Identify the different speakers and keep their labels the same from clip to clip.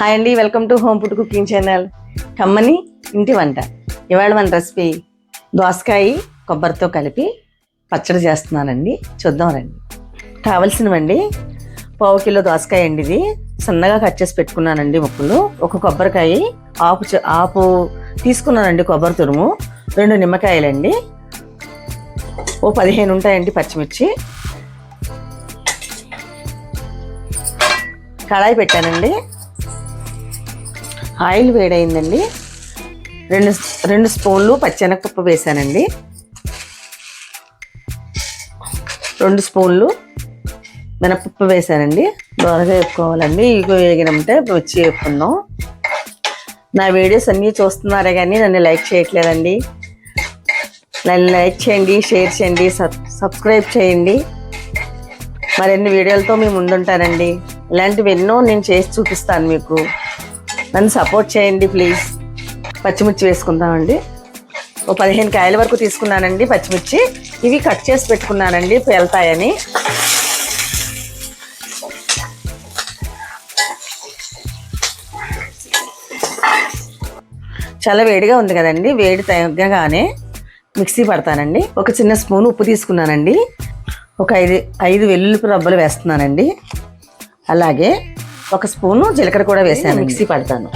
Speaker 1: Hi అండి welcome to home food cooking channel. కమ్మని ఇంటి వంట. ఇవాళ మన రెసిపీ దోసకాయ కొబ్బరితో కలిపి పచ్చడి చేస్తున్నానండి. చూద్దాం రండి. కావలసినవండి పావు కిలో దోసకాయ అండి ఇది. సన్నగా కట్ చేసి పెట్టుకున్నానండి ముక్కలు. ఒక కొబ్బరికాయ ఆపు చ- ఆపు తీసుకున్నానండి కొబ్బరి తురుము. రెండు నిమ్మకాయలండి. ఓ పదిహేను ఉంటాయండి పచ్చిమిర్చి. కళాయి పెట్టానండి. ఆయిల్ వేడైందండి. రెండు రెండు స్పూన్లు పచ్చెనగపప్పు వేసానండి. రెండు స్పూన్లు మినపప్పు వేసానండి. దోరగా వేపుకోవాలండి. ఇగో వేగినంటే వచ్చి వేపుకున్నాం నా వీడియోస్ అన్నీ చూస్తున్నారే కానీ నన్ను లైక్ చేయట్లేదండి. నన్ను లైక్ చేయండి షేర్ చేయండి సబ్ సబ్స్క్రైబ్ చేయండి. మరిన్ని వీడియోలతో మీ ముందుంటానండి. ఇలాంటివి ఎన్నో నేను చేసి చూపిస్తాను మీకు. నన్ను సపోర్ట్ చేయండి ప్లీజ్ పచ్చిమిర్చి వేసుకుందామండి. ఓ పదిహేను కాయల వరకు తీసుకున్నానండి పచ్చిమిర్చి. ఇవి కట్ చేసి పెట్టుకున్నానండి పేలుతాయని. చాలా వేడిగా ఉంది కదండి వేడి తగ్గగానే మిక్సీ పడతానండి. ఒక చిన్న స్పూన్ ఉప్పు తీసుకున్నానండి. ఒక ఐదు ఐదు వెల్లుల్లిపు రబ్బలు వేస్తున్నానండి. అలాగే ఒక స్పూను జీలకర్ర కూడా వేసాను మిక్సీ పడతాను.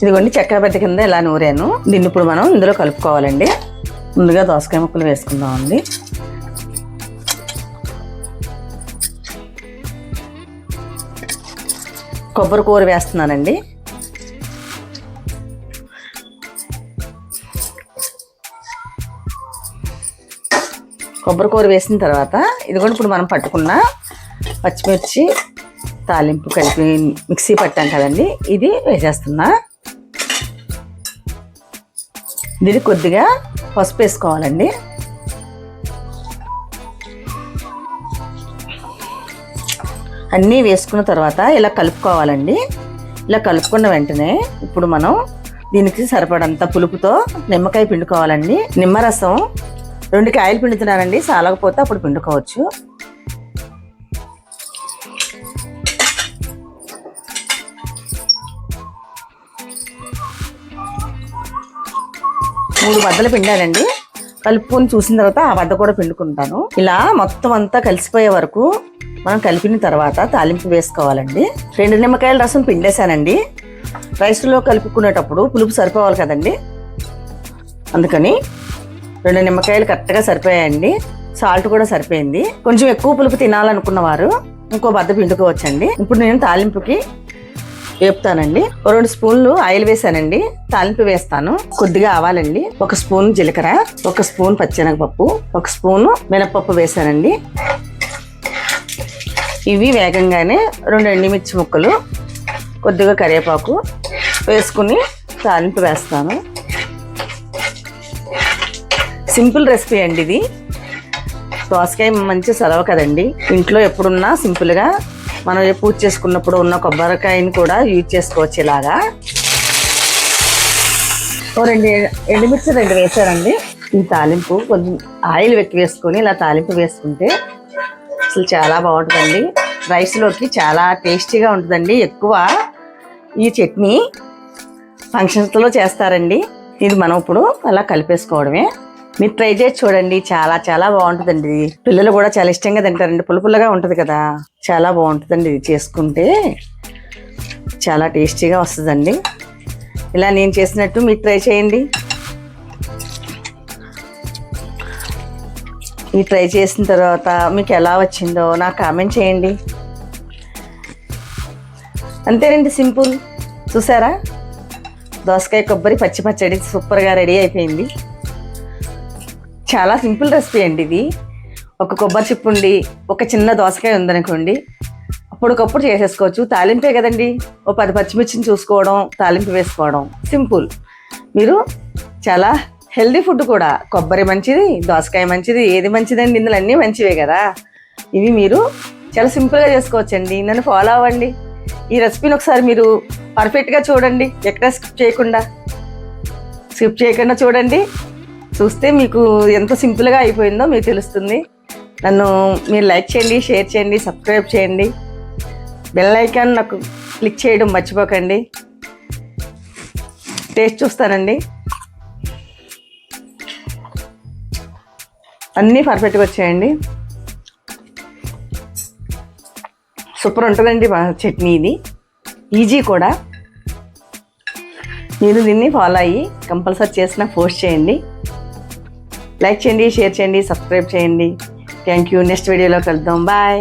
Speaker 1: ఇదిగోండి చక్కెర బెద్ద కింద ఇలా నూరాను. దీన్ని ఇప్పుడు మనం ఇందులో కలుపుకోవాలండి. ముందుగా దోసకాయ ముక్కలు వేసుకుందామండి. కొబ్బరి కూర వేస్తున్నానండి. కొబ్బరి కూర వేసిన తర్వాత ఇదిగోండి ఇప్పుడు మనం పట్టుకున్న పచ్చిమిర్చి తాలింపు కలిపి మిక్సీ పట్టాం కదండి. ఇది వేసేస్తున్నా. దీనికి కొద్దిగా పసుపు వేసుకోవాలండి. అన్నీ వేసుకున్న తర్వాత ఇలా కలుపుకోవాలండి. ఇలా కలుపుకున్న వెంటనే ఇప్పుడు మనం దీనికి సరిపడంత పులుపుతో నిమ్మకాయ పిండుకోవాలండి. నిమ్మరసం రెండు కాయలు పిండుతున్నానండి సాలకపోతే అప్పుడు పిండుకోవచ్చు. మూడు బద్దలు పిండానండి. కలుపుకొని చూసిన తర్వాత ఆ బద్ద కూడా పిండుకుంటాను. ఇలా మొత్తం అంతా కలిసిపోయే వరకు మనం కలిపిన తర్వాత తాలింపు వేసుకోవాలండి. రెండు నిమ్మకాయల రసం పిండేశానండి. రైస్లో కలుపుకునేటప్పుడు పులుపు సరిపోవాలి కదండి. అందుకని రెండు నిమ్మకాయలు కరెక్ట్గా సరిపోయాయండి. సాల్ట్ కూడా సరిపోయింది. కొంచెం ఎక్కువ పులుపు తినాలనుకున్న వారు ఇంకో బద్ద పిండుకోవచ్చండి. ఇప్పుడు నేను తాలింపుకి వేపుతానండి. రెండు స్పూన్లు ఆయిల్ వేసానండి. తాలింపు వేస్తాను. కొద్దిగా ఆవాలండి. ఒక స్పూన్ జీలకర్ర ఒక స్పూన్ పచ్చెనగపప్పు ఒక స్పూను మినపప్పు వేసానండి. ఇవి వేగంగానే రెండు ఎండుమిర్చి ముక్కలు కొద్దిగా కరివేపాకు వేసుకుని తాలింపు వేస్తాను. సింపుల్ రెసిపీ అండి ఇది. దోసకాయ మంచి సెలవు కదండి. ఇంట్లో ఎప్పుడున్నా సింపుల్గా మనం పూజ చేసుకున్నప్పుడు ఉన్న కొబ్బరికాయని కూడా యూజ్ చేసుకోవచ్చు ఇలాగా. ఓ రెండు ఎండుమిర్చి రెండు వేసారండి. ఈ తాలింపు కొంచెం ఆయిల్ వెక్కి వేసుకొని ఇలా తాలింపు వేసుకుంటే అసలు చాలా బాగుంటుందండి. రైస్లోకి చాలా టేస్టీగా ఉంటుందండి. ఎక్కువ ఈ చట్నీ ఫంక్షన్స్లో చేస్తారండి. ఇది మనం ఇప్పుడు అలా కలిపేసుకోవడమే. మీరు ట్రై చేసి చూడండి. చాలా చాలా బాగుంటుందండి ఇది. పిల్లలు కూడా చాలా ఇష్టంగా తింటారండి. పులుపులుగా ఉంటుంది కదా. చాలా బాగుంటుందండి ఇది చేసుకుంటే. చాలా టేస్టీగా వస్తుందండి. ఇలా నేను చేసినట్టు మీరు ట్రై చేయండి. ఈ ట్రై చేసిన తర్వాత మీకు ఎలా వచ్చిందో నాకు కామెంట్ చేయండి. అంతేనండి సింపుల్. చూసారా? దోసకాయ కొబ్బరి పచ్చి పచ్చడి సూపర్గా రెడీ అయిపోయింది. చాలా సింపుల్ రెసిపీ అండి ఇది. ఒక కొబ్బరి చిప్పు ఉండి ఒక చిన్న దోసకాయ ఉందనుకోండి అప్పటికప్పుడు చేసేసుకోవచ్చు. తాలింపే కదండి. ఓ పది పచ్చిమిర్చిని చూసుకోవడం తాలింపు వేసుకోవడం. సింపుల్. మీరు చాలా హెల్దీ ఫుడ్ కూడా. కొబ్బరి మంచిది దోసకాయ మంచిది ఏది మంచిదండి? ఇందులో అన్నీ మంచివే కదా. ఇవి మీరు చాలా సింపుల్గా చేసుకోవచ్చండి. నన్ను ఫాలో అవ్వండి. ఈ రెసిపీని ఒకసారి మీరు పర్ఫెక్ట్గా చూడండి. ఎక్కడ స్కిప్ చేయకుండా. స్కిప్ చేయకుండా చూడండి. చూస్తే మీకు ఎంత సింపుల్గా అయిపోయిందో మీకు తెలుస్తుంది. నన్ను మీరు లైక్ చేయండి షేర్ చేయండి సబ్స్క్రైబ్ చేయండి. బెల్ ఐకాన్ నాకు క్లిక్ చేయడం మర్చిపోకండి. టేస్ట్ చూస్తానండి. అన్నీ పర్ఫెక్ట్గా వచ్చాయండి. సూపర్ ఉంటుందండి మా చట్నీ ఇది. ఈజీ కూడా. మీరు దీన్ని ఫాలో అయ్యి కంపల్సరీ చేసిన పోస్ట్ చేయండి. లైక్ చేయండి షేర్ చేయండి సబ్స్క్రైబ్ చేయండి. థ్యాంక్ యూ నెక్స్ట్ వీడియోలో కలుద్దాం. బాయ్